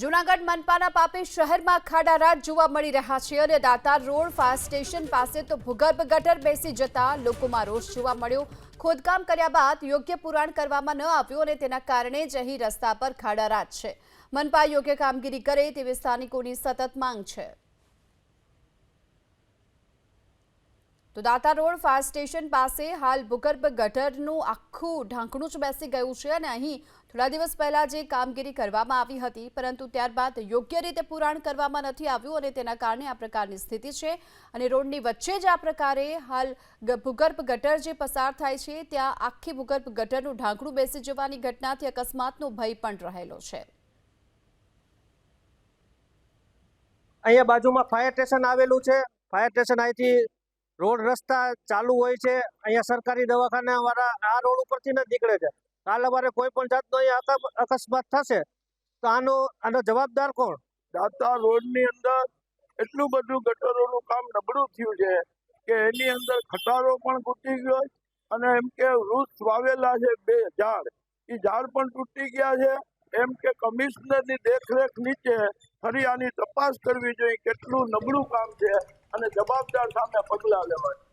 જૂનાગઢ મનપાના પાપે શહેરમાં ખાડારાટ જોવા મળી રહ્યા છે અને દાતાર રોડ ફાયર સ્ટેશન પાસે તો ભૂગર્ભ ગટર બેસી જતા લોકોમાં રોષ જોવા મળ્યો. ખોદકામ કર્યા બાદ યોગ્ય પુરાણ કરવામાં ન આવ્યું અને તેના કારણે જ અહીં રસ્તા પર ખાડારાટ છે. મનપા યોગ્ય કામગીરી કરે તેવી સ્થાનિકોની સતત માંગ છે. તો દાતા રોડ ફાયર સ્ટેશન પાસે હાલ ભૂગર્ભ ગટરનું આખું ઢાંકણું જ બેસી ગયું છે અને અહીં થોડા દિવસ પહેલા જે કામગીરી કરવામાં આવી હતી, પરંતુ ત્યારબાદ યોગ્ય રીતે પુરાણ કરવામાં નથી આવ્યું અને તેના કારણે આ પ્રકારની સ્થિતિ છે. અને રોડની વચ્ચે જ આ પ્રકારે હાલ ભૂગર્ભ ગટર જે પસાર થાય છે, ત્યાં આખી ભૂગર્ભ ગટરનું ઢાંકણું બેસી જવાની ઘટનાથી અકસ્માતનો ભય પણ રહેલો છે. અહીંયા બાજુમાં ફાયર સ્ટેશન આવેલું છે. ફાયર સ્ટેશન અહીંથી રોડ રસ્તા ચાલુ હોય છે, અહીંયા સરકારી દવાખાના વાળા આ રોડ ઉપરથી જ નીકળે છે. કાલ અમારે કોઈ પણ જાતનો અહીંયા અકસ્માત થશે, તો આનો આનો જવાબદાર કોણ? દાતા રોડની અંદર એટલું બધું ગટરોનું કામ નબળું થયું છે કે એની અંદર ખટારો પણ તૂટી ગયો અને એમ કે વૃક્ષ વાવેલા છે બે ઝાડ. એ ઝાડ પણ તૂટી ગયા છે, એમ કે કમિશનરની દેખરેખ નીચે ફરી આની તપાસ કરવી જોઈએ, કેટલું નબળું કામ છે. અને જવાબદાર સામે પગલાં લેવાય.